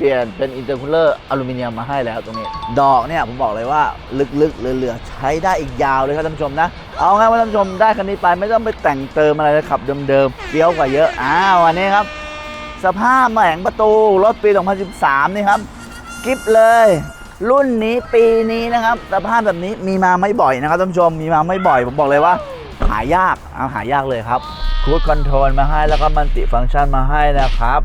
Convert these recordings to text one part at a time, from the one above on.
เปลี่ยนเป็นอินเตอร์คูลเลอร์อลูมิเนียมมาให้แล้วตรงนี้ ดอกเนี่ยผมบอกเลยว่าลึกๆเหลือๆใช้ได้อีกยาวเลยครับท่านผู้ชมนะ เอาง่ายว่าท่านผู้ชมได้คันนี้ไปไม่ต้องไปแต่งเติมอะไรเลยขับเดิมๆเฟี้ยวกว่าเยอะอ้าววันนี้ครับ สภาพแหงประตูรถปี 2013 นี่ครับกิฟเลย รุ่นนี้ปีนี้นะครับสภาพแบบนี้มีมาไม่บ่อยนะครับท่านผู้ชมมีมาไม่บ่อยผมบอกเลยว่า หายากเอาหายากเลยครับคูดคอนโทรลมาให้แล้วก็มันติฟังก์ชันมาให้นะครับ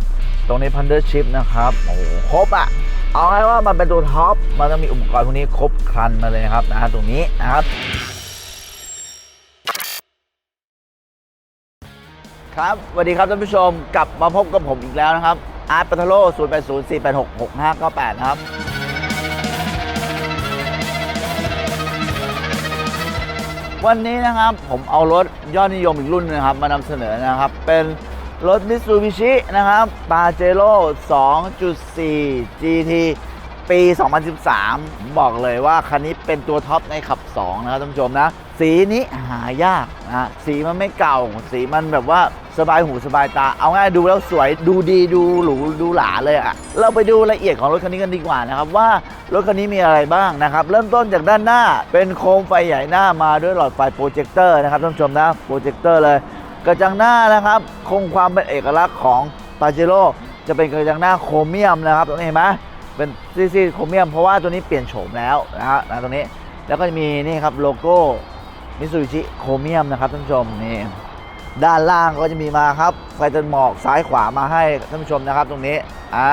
ตรงนี้พันเดอร์ชิพนะครับ โอ้โหครบอะเอาไงว่ามันเป็นตัวท็อป มันต้องมีอุปกรณ์พวกนี้ครบครันมาเลยนะครับนะตรงนี้นะครับ ครับสวัสดีครับท่านผู้ชมกลับมาพบกับผมอีกแล้วนะครับ อาร์ตปัทโล0 8 0 4 8 6 6 5 9 8 นะครับวันนี้นะครับผมเอารถยอดนิยมอีกรุ่นนึงนะครับ มานำเสนอนะครับ เป็น รถ Mitsubishi นะครับ Pajero 2.4 GT ปี 2013 บอกเลยว่าคันนี้เป็นตัวท็อปในขับ 2 นะครับท่านผู้ชมนะ สีนี้หายากนะสีมันไม่เก่า สีมันแบบว่าสบายหูสบายตา เอาง่ายดูแล้วสวยดูดีดูหรูดูหราเลยอะเราไปดูรายละเอียดของรถคันนี้กันดีกว่านะครับว่ารถคันนี้มีอะไรบ้างนะครับ เริ่มต้นจากด้านหน้าเป็นโคมไฟใหญ่หน้ามาด้วยหลอดไฟโปรเจคเตอร์นะครับท่านผู้ชมนะโปรเจคเตอร์เลย กระจังหน้านะครับ คงความเป็นเอกลักษณ์ของปาเจโร่จะเป็นกระจังหน้าโครเมียมนะครับตรงนี้เห็นไหมเป็นซีๆโครเมียมเพราะว่าตัวนี้เปลี่ยนโฉมแล้วนะฮะตรงนี้แล้วก็จะมีนี่ครับโลโก้มิซูบิชิโครเมียมนะครับท่านผู้ชมนี่ด้านล่างก็จะมีมาครับไฟเตือนหมอกซ้ายขวามาให้ท่านผู้ชมนะครับตรงนี้อ่า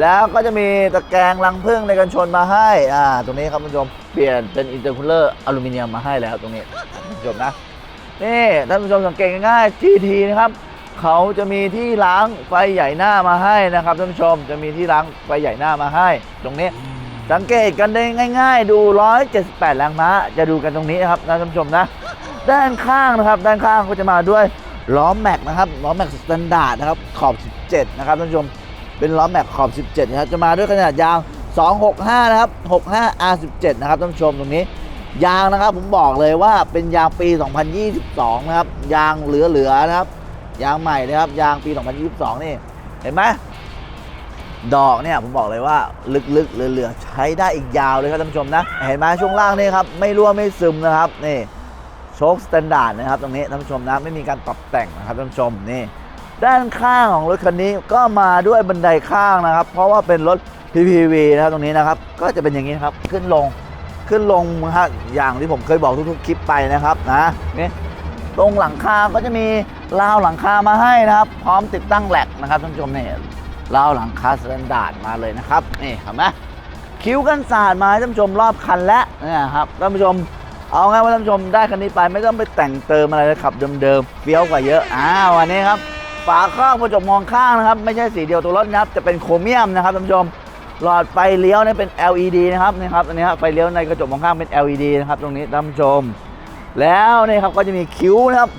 แล้วก็จะมีตะแกรงรังพึ่งในกันชนมาให้อ่าตรงนี้ครับท่านผู้ชมเปลี่ยนเป็นอินเตอร์คูลเลอร์อลูมิเนียมมาให้แล้วตรงนี้ท่านผู้ชมนะ นี่ท่านผู้ชมสังเกตง่ายๆ GT นะครับเขาจะมีที่ล้างไฟใหญ่หน้ามาให้นะครับท่านผู้ชมจะมีที่ล้างไฟใหญ่หน้ามาให้ ตรงนี้สังเกตกันได้ง่าย ๆ ดู 178 แรงม้า จะดูกันตรงนี้นะครับท่านผู้ชมนะ ด้านข้างนะครับ ด้านข้างก็จะมาด้วยล้อแม็กนะครับล้อแม็กสแตนดาร์ดนะครับขอบ 17 นะครับท่านผู้ชมเป็นล้อแม็กขอบ 17 นะครับจะมาด้วยขนาดยาง265 นะครับ 65 R17 นะครับท่านผู้ชมตรงนี้ ยางนะครับผมบอกเลยว่าเป็นยางปี 2022 นะครับ ยางเหลือๆนะครับ ยางใหม่นะครับ ยางปี 2022 นี่เห็นไหมดอกเนี่ยผมบอกเลยว่าลึกๆเหลือๆใช้ได้อีกยาวเลยครับท่านผู้ชมนะ เห็นไหมช่วงล่างนี่ครับไม่รั่วไม่ซึมนะครับนี่โชคสแตนดาร์ดนะครับตรงนี้ท่านผู้ชมนะไม่มีการปรับแต่งนะครับท่านผู้ชมนี่ด้านข้างของรถคันนี้ก็มาด้วยบันไดข้างนะครับ เพราะว่าเป็นรถ PPV นะครับตรงนี้นะครับ ก็จะเป็นอย่างนี้ครับขึ้นลง ขึ้นลงฮะอย่างที่ผมเคยบอกทุกๆคลิปไปนะครับนะนี่ตรงหลังคาก็จะมีราวหลังคามาให้นะครับ พร้อมติดตั้งแหลกนะครับท่านผู้ชมนี่ราวหลังคาสแตนดาร์ดมาเลยนะครับนี่เห็นไหมคิ้วกันสาดมาท่านผู้ชมรอบคันแล้วเนี่ยครับท่านผู้ชมเอาง่ายว่าท่านผู้ชมได้คันนี้ไปไม่ต้องไปแต่งเติมอะไรเลยขับเดิมๆเฟี้ยวกว่าเยอะอ้าววันนี้ครับฝาครอบกระจกมองข้างนะครับ ไม่ใช่สีเดียวตัวรถนะครับจะเป็นโครเมียมนะครับท่านผู้ชม หลอดไฟเลี้ยวเนี่ยเป็น LED นะครับนี่ครับอันนี้ครับไฟเลี้ยวในกระจกมองข้างเป็น LED นะครับ ตรงนี้ท่านผู้ชม แล้วนี่ครับก็จะมีคิ้วนะครับ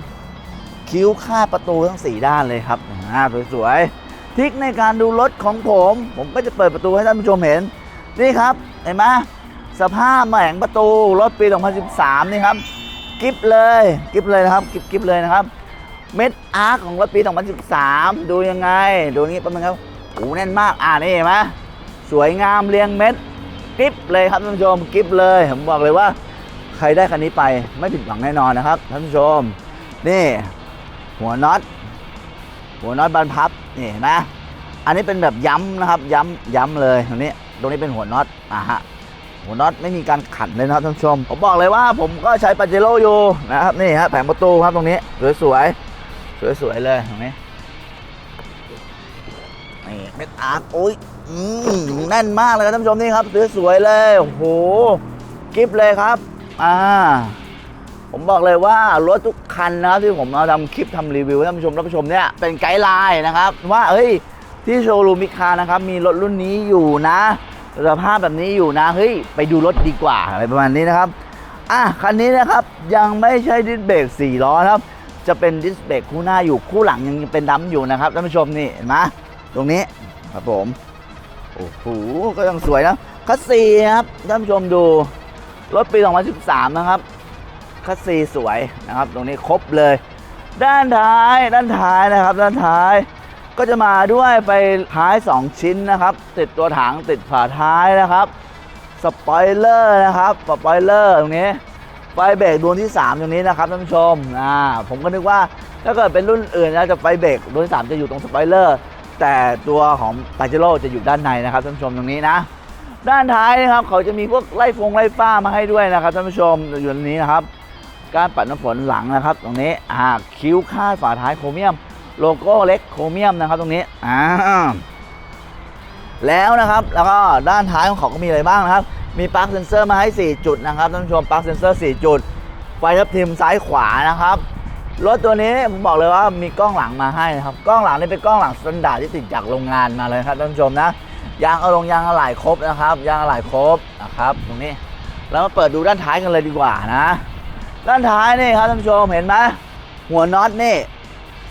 คิ้วคาดประตูทั้ง 4 ด้านเลยครับอ่าสวยๆทิกในการดูรถของผม ผมก็จะเปิดประตูให้ท่านผู้ชมเห็นนี่ครับเห็นไหมสภาพแหงประตูรถปี 2013 นี่ครับกิฟเลยกิฟเลยนะครับกิฟกิฟเลยนะครับ เม็ดอาร์คของรถปี 2013 ดูยังไง ดูนี้แป๊บนึงครับโอ้แน่นมากอ่านี่เห็นไหม สวยงามเรียงเม็ดกิฟเลยครับท่านผู้ชมกิฟเลยผมบอกเลยว่า ใครได้คันนี้ไปไม่ผิดหวังแน่นอนนะครับท่านผู้ชม นี่หัวน็อตหัวน็อตบานพับนี่เห็นไหมอันนี้เป็นแบบย้ำนะครับ ย้ำย้ำเลยตรงนี้ตรงนี้เป็นหัวน็อตอะฮะหัวน็อตไม่มีการขันเลยนะครับท่านผู้ชม ผมบอกเลยว่าผมก็ใช้ปาเจโร่อยู่นะครับนี่ฮะแผงประตูครับตรงนี้สวยๆสวยๆเลยตรงนี้นี่เม็ดอาร์คโอ้ย อืมแน่นมากเลยครับท่านผู้ชมนี่ครับสวยๆเลยโอ้โหกิฟเลยครับอ่าผมบอกเลยว่ารถทุกคันนะครับที่ผมเอาทำคลิปทำรีวิวท่านผู้ชมรับชมเนี่ยเป็นไกด์ไลน์นะครับ ว่าเอ้ยที่โชว์รูมมิคานะครับมีรถรุ่นนี้อยู่นะสภาพแบบนี้อยู่นะเฮ้ยไปดูรถดีกว่าอะไรประมาณนี้นะครับอะคันนี้นะครับยังไม่ใช่ดิสเบรก4ล้อครับ จะเป็นดิสเบรกคู่หน้าอยู่คู่หลังยังเป็นดัมอยู่นะครับท่านผู้ชมนี่เห็นไหมตรงนี้ครับผม โอ้โหก็ยังสวยนะคัสซีครับท่านผู้ชมดู รถปี 2013 นะครับคัสซีสวยนะครับ ตรงนี้ครบเลย ด้านท้ายด้านท้ายนะครับ ด้านท้ายก็จะมาด้วยไฟท้าย 2 ชิ้นนะครับ ติดตัวถังติดฝาท้ายนะครับสปอยเลอร์นะครับสปอยเลอร์ตรงนี้ไฟเบรกดวงที่ 3 ตรงนี้นะครับท่านผู้ชมอ่าผมก็นึกว่าถ้าเกิดเป็นรุ่นอื่นนะจะไฟเบรกดวงที่ 3 จะอยู่ตรงสปอยเลอร์ แต่ตัวของปาเจโร่จะอยู่ด้านในนะครับท่านผู้ชมตรงนี้นะ ด้านท้ายนะครับเขาจะมีพวกไล่ฟงไล่ฟ้ามาให้ด้วยนะครับท่านผู้ชมอยู่ตรงนี้นะครับ การปัดน้ำฝนหลังนะครับ ตรงนี้อ่าคิ้วคาดฝาท้ายโครเมียม โลโก้เล็กโครเมียมนะครับตรงนี้อ่าแล้วนะครับแล้วก็ด้านท้ายของเขาก็มีอะไรบ้างนะครับมีปลั๊กเซนเซอร์มาให้ 4 จุดนะครับท่านผู้ชมปลั๊กเซนเซอร์ 4 จุด ไฟทับทิมซ้ายขวานะครับ รถตัวนี้ผมบอกเลยว่ามีกล้องหลังมาให้นะครับ กล้องหลังนี่เป็นกล้องหลังสแตนดาร์ดที่ติดจากโรงงานมาเลยครับท่านผู้ชมนะ ยางเอาลงยางอะไหล่ครบนะครับ ยางอะไหล่ครบนะครับ ตรงนี้ แล้วมาเปิดดูด้านท้ายกันเลยดีกว่านะ ด้านท้ายนี่ครับท่านผู้ชมเห็นไหมหัวน็อตนี่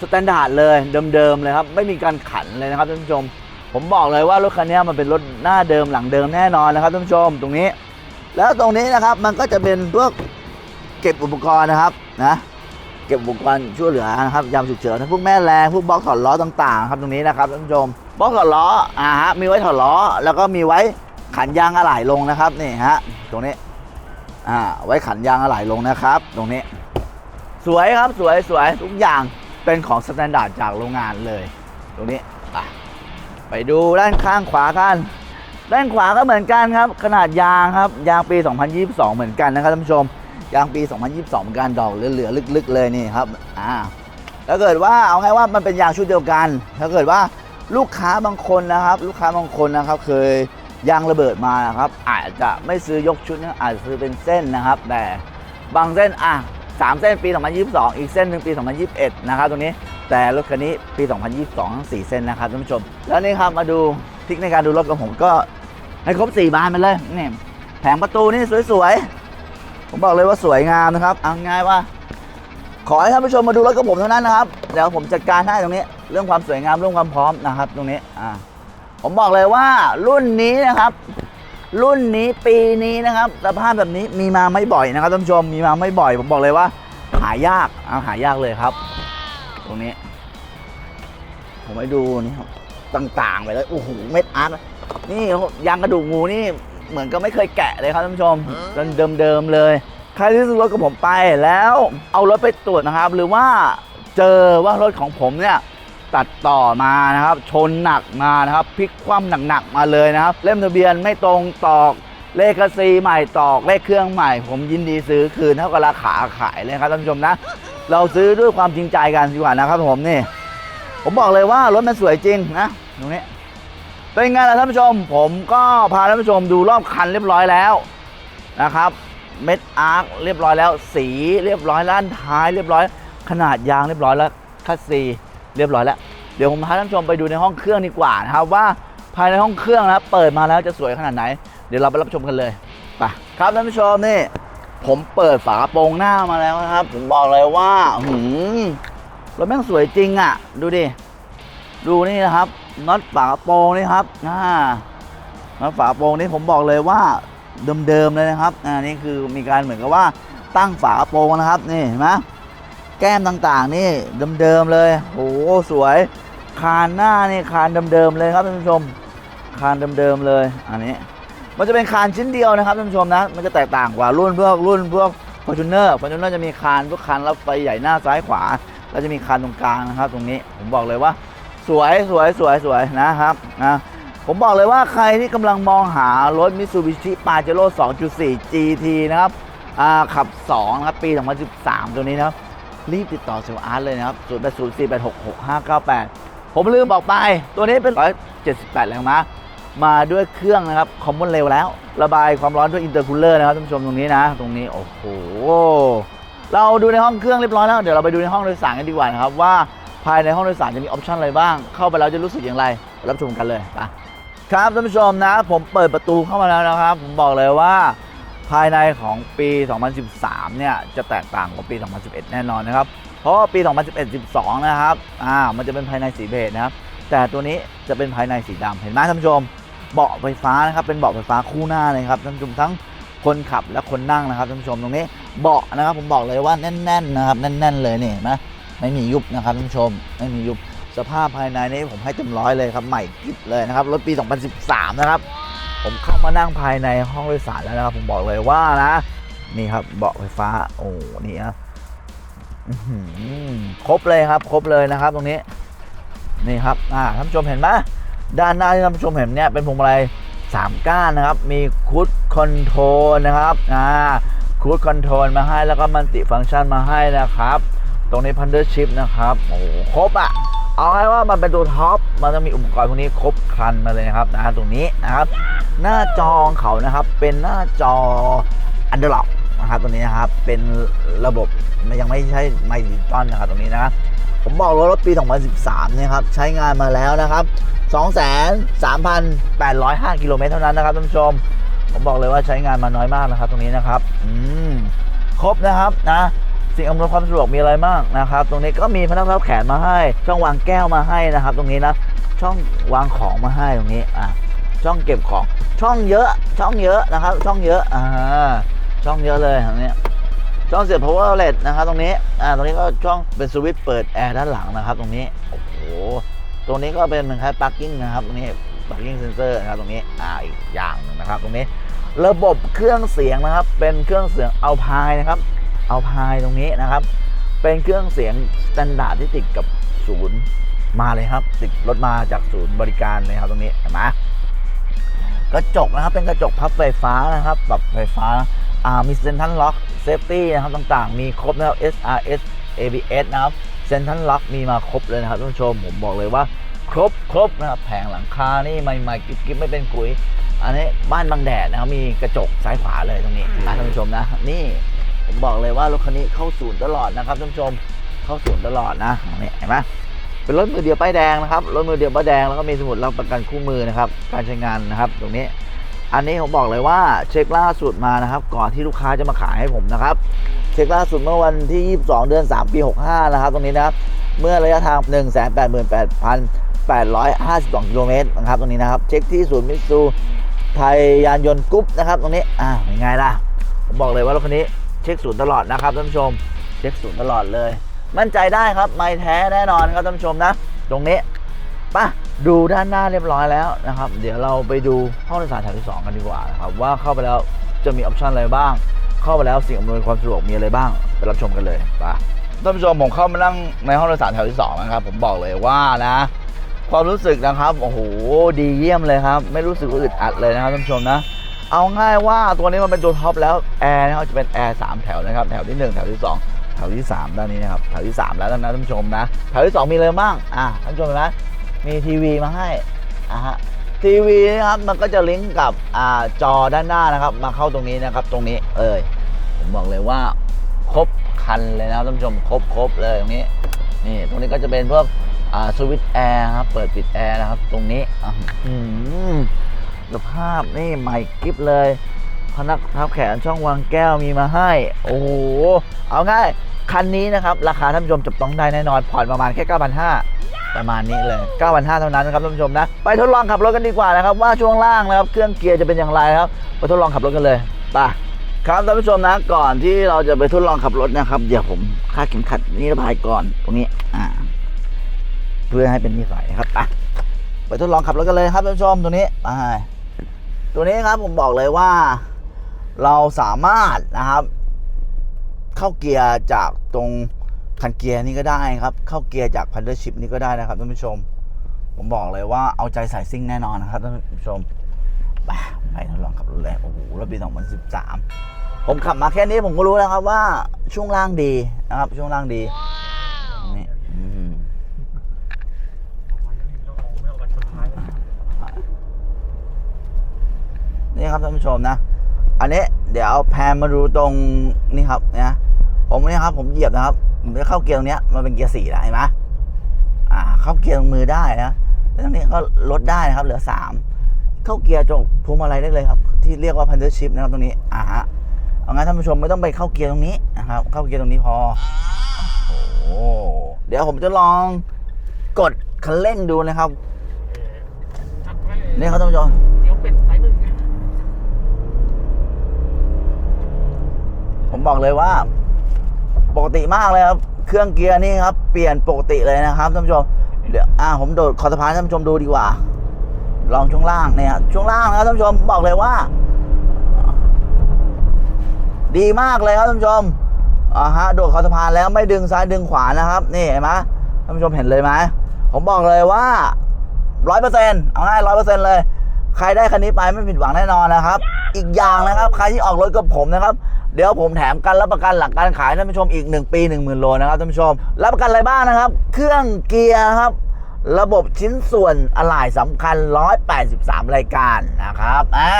สแตนดาร์ดเลยเดิมๆเลยครับไม่มีการขันเลยนะครับท่านผู้ชม ผมบอกเลยว่ารถคันนี้มันเป็นรถหน้าเดิมหลังเดิมแน่นอนนะครับท่านผู้ชมตรงนี้ แล้วตรงนี้นะครับมันก็จะเป็นพวกเก็บอุปกรณ์นะครับนะ ก็บอุปกรณ์ช่วยเหลือนะครับยามฉุกเฉินพวกแม่แรงพวกบล็อกถอดล้อต่างๆครับตรงนี้นะครับท่านผู้ชมบล็อกถอดล้ออ่าฮะมีไว้ถอดล้อ แล้วก็มีไว้ขันยางอะไหล่ลงนะครับนี่ฮะตรงนี้อ่าไว้ขันยางอะไหล่ลงนะครับ ตรงนี้ สวยครับสวยสวยทุกอย่างเป็นของสแตนดาร์ดจากโรงงานเลย ตรงนี้ไปไปดูด้านข้างขวากันด้านขวาก็เหมือนกันครับ ขนาดยางครับยางปี 2022 เหมือนกันนะครับท่านผู้ชม ยางปี 2022เหมือนกันดอกเหลือๆลึกๆ เลยนี่ครับอ่าถ้าเกิดว่าเอาไงว่ามันเป็นยางชุดเดียวกัน ถ้าเกิดว่าลูกค้าบางคนนะครับ ลูกค้าบางคนนะครับเคยยางระเบิดมานะครับ อาจจะไม่ซื้อยกชุดนะอาจจะซื้อเป็นเส้นนะครับ แต่บางเส้นอะสามเส้นปี 2022 อีกเส้นหนึ่งปี 2021 นะครับตรงนี้แต่รถคันนี้ปี 2022 ทั้ง 4 เส้นนะครับท่านผู้ชม แล้วนี่ครับมาดูทิกในการดูรถของผมก็ให้ครบ 4 บานไปเลยนี่แผงประตูนี่สวยๆ ผมบอกเลยว่าสวยงามนะครับเอาง่ายว่า ขอให้ท่านผู้ชมมาดูรถกับผมเท่านั้นนะครับเดี๋ยวผมจัดการให้ตรงนี้ เรื่องความสวยงามเรื่องความพร้อมนะครับ ตรงนี้อ่าผมบอกเลยว่ารุ่นนี้นะครับ รุ่นนี้ปีนี้นะครับสภาพแบบนี้มีมาไม่บ่อยนะครับท่านผู้ชมมีมาไม่บ่อย ผมบอกเลยว่า หายากเอาหายากเลยครับ ตรงนี้ ผมให้ดูนี่ครับต่างๆไปเลยโอ้โหเม็ดอาร์ตนี่ยางกระดูกงูนี่ เหมือนก็ไม่เคยแกะเลยครับท่านผู้ชมเดิมๆเลย ใครที่ซื้อรถกับผมไปแล้วเอารถไปตรวจนะครับ หรือว่าเจอว่ารถของผมเนี่ยตัดต่อมานะครับ ชนหนักมานะครับพลิกคว่ำหนักๆมาเลยนะครับ เล่มทะเบียนไม่ตรงตอกเลขซีใหม่ตอกเลขเครื่องใหม่ ผมยินดีซื้อคืนเท่ากับราคาขายเลยครับท่านผู้ชมนะ เราซื้อด้วยความจริงใจกันดีกว่านะครับผมนี่ ผมบอกเลยว่ารถมันสวยจริงนะตรงนี้ เป็นไงล่ะท่านผู้ชม ผมก็พาท่านผู้ชมดูรอบคันเรียบร้อยแล้วนะครับ เม็ดอาร์คเรียบร้อยแล้ว สีเรียบร้อยด้านท้ายเรียบร้อย ขนาดยางเรียบร้อยแล้วคัสซีเรียบร้อยแล้ว เดี๋ยวผมพาท่านผู้ชมไปดูในห้องเครื่องดีกว่านะครับว่าภายในห้องเครื่องนะเปิดมาแล้วจะสวยขนาดไหน เดี๋ยวเราไปรับชมกันเลยไปครับท่านผู้ชมนี่ ผมเปิดฝากระโปรงหน้ามาแล้วนะครับ ผมบอกเลยว่าหืมรถแม่งสวยจริงอะ ดูดิดูนี่นะครับ น็อตฝากระโปรงนี่ครับอ่าน็อตฝากระโปรงนี่ผมบอกเลยว่าเดิมๆเลยนะครับอ่านี่คือมีการเหมือนกับว่าตั้งฝากระโปรงนะครับนี่เห็นไหมแก้มต่างๆนี่เดิมๆเลยโอ้โหสวยคานหน้านี่คานเดิมๆเลยครับท่านผู้ชมคานเดิมๆเลยอันนี้ มันจะเป็นคานชิ้นเดียวนะครับท่านผู้ชมนะมันจะแตกต่างกว่ารุ่นพวกรุ่นพวกฟอร์จูเนอร์ฟอร์จูเนอร์จะมีคานพวกคานรับไฟใหญ่หน้าซ้ายขวา แล้วจะมีคานตรงกลางนะครับ ตรงนี้ผมบอกเลยว่า สวยสวยสวยสวยนะครับนะผมบอกเลยว่าใครที่กำลังมองหารถ Mitsubishi Pajero 2.4 GT นะครับขับ2นะครับปี 2013 ตัวนี้นะครับ รีบติดต่อเซลอาร์ตเลยนะครับ 0 8 0 4 8 6 6 5 9 8 ผมลืมบอกไป ตัวนี้เป็น 178 แรงม้ามาด้วยเครื่องนะครับ คอมมอนเร็วแล้ว ระบายความร้อนด้วยอินเตอร์คูลเลอร์นะครับท่านผู้ชมตรงนี้นะ ตรงนี้ โอ้โห เราดูในห้องเครื่องเรียบร้อยแล้ว เดี๋ยวเราไปดูในห้องโดยสารกันดีกว่านะครับว่า ภายในห้องโดยสารจะมีออปชันอะไรบ้าง เข้าไปแล้วจะรู้สึกอย่างไร รับชมกันเลยไปครับท่านผู้ชมนะ ผมเปิดประตูเข้ามาแล้วนะครับ ผมบอกเลยว่าภายในของปี 2013 เนี่ย จะแตกต่างกว่าปี 2011 แน่นอนนะครับ เพราะว่าปี 2011-12 นะครับ อ่า มันจะเป็นภายในสีเบจนะครับ แต่ตัวนี้จะเป็นภายในสีดำเห็นไหมท่านผู้ชม เบาะไฟฟ้านะครับ เป็นเบาะไฟฟ้าคู่หน้าเลยครับท่านผู้ชมทั้งคนขับและคนนั่งนะครับท่านผู้ชมตรงนี้ เบาะนะครับ ผมบอกเลยว่าแน่น ๆ นะครับ แน่น ๆ เลยนี่เห็นไหม ไม่มียุบนะครับท่านผู้ชม ไม่มียุบสภาพภายในนี้ผมให้เต็มร้อยเลยครับใหม่กริบเลยนะครับรถปี 2013 นะครับ ผมเข้ามานั่งภายในห้องโดยสารแล้วนะครับ ผมบอกเลยว่านะ นี่ครับเบาะไฟฟ้า โอ้นี่นะอื้อหือครบเลยครับ ครบเลยนะครับ ตรงนี้ นี่ครับอ่าท่านผู้ชมเห็นไหมด้านหน้าที่ท่านผู้ชมเห็นเนี่ยเป็นพวงมาลัยสามก้านนะครับ มีคูดคอนโทรลนะครับอ่าคูดคอนโทรลมาให้แล้วก็มันติฟังก์ชันมาให้นะครับ ตรงนี้พันเดอร์ชิพนะครับโอ้โหครบอะเอาไงว่ามันเป็นตัวท็อปมันจะมีอุปกรณ์พวกนี้ครบครันมาเลยนะครับนะตรงนี้นะครับ หน้าจอของเขานะครับเป็นหน้าจออันเดอร์ล็อกนะครับตรงนี้นะครับเป็นระบบมันยังไม่ใช่ไมค์ดิจิตอลนะครับตรงนี้นะผมบอกว่ารถปี 2013เนี่ยครับใช้งานมาแล้วนะครับ23,805กิโลเมตรเท่านั้นนะครับท่านผู้ชม ผมบอกเลยว่าใช้งานมาน้อยมากนะครับ ตรงนี้นะครับ อืม ครบนะครับนะ สิ่งอำนวยความสะดวกมีอะไรบ้างนะครับ ตรงนี้ก็มีพนักพับแขนมาให้ ช่องวางแก้วมาให้นะครับ ตรงนี้นะช่องวางของมาให้ตรงนี้อะช่องเก็บของช่องเยอะ ช่องเยอะนะครับ ช่องเยอะอ่าช่องเยอะเลยตรงนี้ช่องเสียบ power outlet นะครับตรงนี้อ่าตรงนี้ก็ช่องเป็นสวิตช์เปิดแอร์ด้านหลังนะครับ ตรงนี้โอ้โหตรงนี้ก็เป็นเหมือนคล้าย parking นะครับตรงนี้ parking sensor นะครับตรงนี้อ่าอีกอย่างหนึงนะครับ ตรงนี้ ระบบเครื่องเสียงนะครับ เป็นเครื่องเสียงเอาพายนะครับ เอาพายตรงนี้นะครับ เป็นเครื่องเสียงสแตนดาร์ดที่ติดกับศูนย์มาเลยครับ ติดรถมาจากศูนย์บริการเลยครับตรงนี้เห็นไหมกระจกนะครับเป็นกระจกพับไฟฟ้านะครับปรับไฟฟ้าอ่ามีเซนทันล็อกเซฟตี้นะครับต่างๆ มีครบนะครับ SRS ABS นะครับเซนทันล็อกมีมาครบเลยนะครับท่านผู้ชมผมบอกเลยว่า ครบครบนะครับแผงหลังคานี่ใหม่ๆกิ๊บๆไม่เป็นกุยอันนี้บ้านบางแดดนะครับมีกระจกซ้ายขวาเลยตรงนี้นะท่านผู้ชมนะนี่ ผมบอกเลยว่ารถคันนี้เข้าศูนย์ตลอดนะครับท่านผู้ชมเข้าศูนย์ตลอดนะนี่เห็นไหมเป็นรถมือเดียวป้ายแดงนะครับรถมือเดียวป้ายแดงแล้วก็มีสมุดรับประกันคู่มือนะครับ การใช้งานนะครับ ตรงนี้ อันนี้ผมบอกเลยว่าเช็คล่าสุดมานะครับ ก่อนที่ลูกค้าจะมาขายให้ผมนะครับ เช็คล่าสุดเมื่อวันที่ 22 เดือน 3 ปี 65 นะครับ ตรงนี้นะครับเมื่อระยะทาง 188,852กิโลเมตรนะครับตรงนี้นะครับ เช็คที่ศูนย์มิตซูไทยยานยนต์กรุ๊ปนะครับ ตรงนี้อ่าเป็นไงล่ะ ผมบอกเลยว่ารถคันนี้ เช็คศูนย์ตลอดนะครับท่านผู้ชม เช็คศูนย์ตลอดเลย มั่นใจได้ครับไม่แท้แน่นอนครับท่านผู้ชมนะ ตรงนี้ป่ะดูด้านหน้าเรียบร้อยแล้วนะครับ เดี๋ยวเราไปดูห้องโดยสารแถวที่ 2 กันดีกว่านะครับว่าเข้าไปแล้วจะมีออปชันอะไรบ้าง เข้าไปแล้วสิ่งอำนวยความสะดวกมีอะไรบ้างไปรับชมกันเลยป่ะท่านผู้ชมผมเข้ามานั่งในห้องโดยสารแถวที่2นะครับผมบอกเลยว่านะความรู้สึกนะครับโอ้โหดีเยี่ยมเลยครับ ไม่รู้สึกอึดอัดเลยนะครับท่านผู้ชมนะ เอาง่ายว่าตัวนี้มันเป็นตัวท็อปแล้วแอร์นะครับจะเป็นแอร์สามแถวนะครับแถวที่หนึ่งแถวที่สองแถวที่สามด้านนี้นะครับแถวที่สามแล้วนะท่านผู้ชมนะแถวที่สองมีอะไรบ้างอะท่านผู้ชมเห็นไหมมีทีวีมาให้อะฮะทีวีนะครับมันก็จะลิงก์กับอ่าจอด้านหน้านะครับ มาเข้าตรงนี้นะครับ ตรงนี้เอ่ยผมบอกเลยว่าครบคันเลยนะท่านผู้ชมครบครบเลยตรงนี้นี่ตรงนี้ก็จะเป็นพวกอ่าสวิตช์แอร์ครับเปิดปิดแอร์นะครับ ตรงนี้อะอืม สภาพนี่ใหม่กิฟเลย พนักทับแขนช่องวางแก้วมีมาให้ โอ้โห เอาง่าย คันนี้นะครับ ราคาท่านผู้ชมจับต้องได้แน่นอน ผ่อนประมาณแค่ 9,500 ประมาณนี้เลย 9,500 เท่านั้นนะครับท่านผู้ชมนะ ไปทดลองขับรถกันดีกว่านะครับ ว่าช่วงล่างนะครับ เครื่องเกียร์จะเป็นอย่างไรครับ ไปทดลองขับรถกันเลยไปครับท่านผู้ชมนะก่อนที่เราจะไปทดลองขับรถนะครับ เดี๋ยวผมคาดเข็มขัดนิรภัยก่อนตรงนี้อ่าเพื่อให้เป็นนิสัยนะครับไปไปทดลองขับรถกันเลยครับท่านผู้ชมตัวนี้ไป ตัวนี้ครับผมบอกเลยว่าเราสามารถนะครับ เข้าเกียร์จากตรงคันเกียร์นี่ก็ได้ครับ เข้าเกียร์จากพันเดอร์ชิพนี่ก็ได้นะครับท่านผู้ชม ผมบอกเลยว่าเอาใจใส่ซิ่งแน่นอนนะครับท่านผู้ชมไปไปทดลองขับรถเลยโอ้โหรถปี 2013 ผมขับมาแค่นี้ผมก็รู้แล้วครับว่าช่วงล่างดีนะครับ ช่วงล่างดีนี่อืม นี่ครับท่านผู้ชมนะ อันนี้เดี๋ยวแพนมาดูตรงนี่ครับนะผมนี่ครับผมเหยียบนะครับผมจะเข้าเกียร์ตรงเนี้ยมันเป็นเกียร์สี่แล้วเห็นไหมอ่าเข้าเกียร์ตรงมือได้นะแล้วตรงนี้ก็ลดได้นะครับ เหลือสามเข้าเกียร์จงพวงมาลัยได้เลยครับ ที่เรียกว่า Panther Shift นะครับตรงนี้อ่าฮะเอางั้นท่านผู้ชมไม่ต้องไปเข้าเกียร์ตรงนี้นะครับ เข้าเกียร์ตรงนี้พอโอ้โหเดี๋ยวผมจะลองกดคันเร่งดูนะครับนี่ครับท่านผู้ชม ผมบอกเลยว่า ปกติมากเลยครับ เครื่องเกียร์นี่ครับ เปลี่ยนปกติเลยนะครับท่านผู้ชมเดี๋ยวอ่าผมโดดคอสะพานท่านผู้ชมดูดีกว่า ลองช่วงล่างเนี่ยช่วงล่างนะครับท่านผู้ชมบอกเลยว่า ดีมากเลยครับท่านผู้ชมอ่าฮะโดดคอสะพานแล้วไม่ดึงซ้ายดึงขวานะครับนี่เห็นไหมท่านผู้ชมเห็นเลยไหมผมบอกเลยว่าร้อยเปอร์เซ็นต์เอาง่ายร้อยเปอร์เซ็นต์เลย ใครได้คันนี้ไปไม่ผิดหวังแน่นอนนะครับ อีกอย่างนะครับ ใครที่ออกรถกับผมนะครับ เดี๋ยวผมแถมกันรับประกันหลังการขายท่านผู้ชมอีก 1 ปี 1 0,000โลนะครับท่านผู้ชม รับประกันอะไรบ้างนะครับ เครื่องเกียร์ครับ ระบบชิ้นส่วนอะไหล่สำคัญ 183 รายการนะครับอะ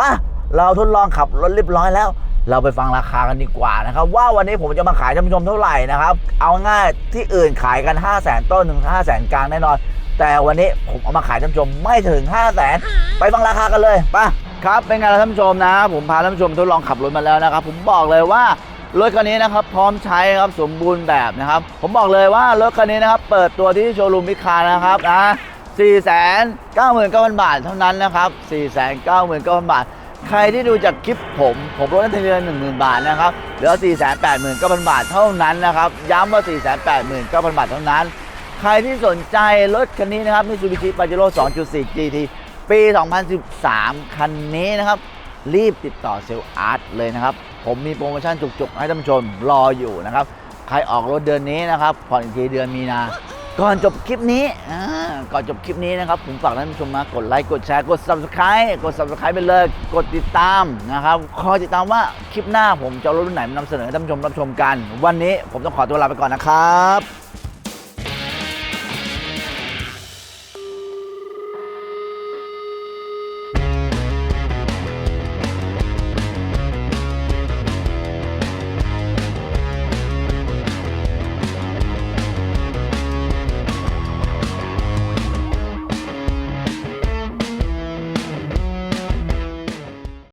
ป่ะเราทดลองขับรถเรียบร้อยแล้ว เราไปฟังราคากันดีกว่านะครับ ว่าวันนี้ผมจะมาขายท่านผู้ชมเท่าไหร่นะครับ เอาง่ายที่อื่นขายกัน 5 0 0 0 0 0ต้นถึง5 0 0 0 0 0กลางแน่นอน แต่วันนี้ผมเอามาขายท่านผู้ชมไม่ถึง 5 0 0 0 0 0ไปฟังราคากันเลยไป่ะครับเป็นไงล่ะท่านผู้ชมนะ ผมพาท่านผู้ชมทดลองขับรถมาแล้วนะครับ ผมบอกเลยว่ารถคันนี้นะครับพร้อมใช้ครับสมบูรณ์แบบนะครับ ผมบอกเลยว่ารถคันนี้นะครับเปิดตัวที่โชว์รูมมิคานะครับนะ499,000 บาทเท่านั้นนะครับ499,000 บาท ใครที่ดูจากคลิปผม ผมลดให้ทีเดียว10,000 บาทนะครับเหลือ 489,000 บาทเท่านั้นนะครับ ย้ำว่า 489,000 บาทเท่านั้น ใครที่สนใจรถคันนี้นะครับ Mitsubishi Pajero 2.4 GT ปี 2013 คันนี้นะครับ รีบติดต่อเซลล์อาร์ตเลยนะครับ ผมมีโปรโมชั่นจุกๆ ให้ท่านผู้ชมรออยู่นะครับ ใครออกรถเดือนนี้นะครับ ผ่อนอีกทีเดือนมีนา ก่อนจบคลิปนี้ก่อนจบคลิปนี้นะครับ ผมฝากท่านผู้ชมมากดไลค์ กดแชร์ กด subscribe กด subscribe ไปเลย กดติดตามนะครับ คอยติดตามว่าคลิปหน้าผมจะเอารถรุ่นไหนมานำเสนอให้ท่านผู้ชมรับชมกัน วันนี้ผมต้องขอตัวลาไปก่อนนะครับ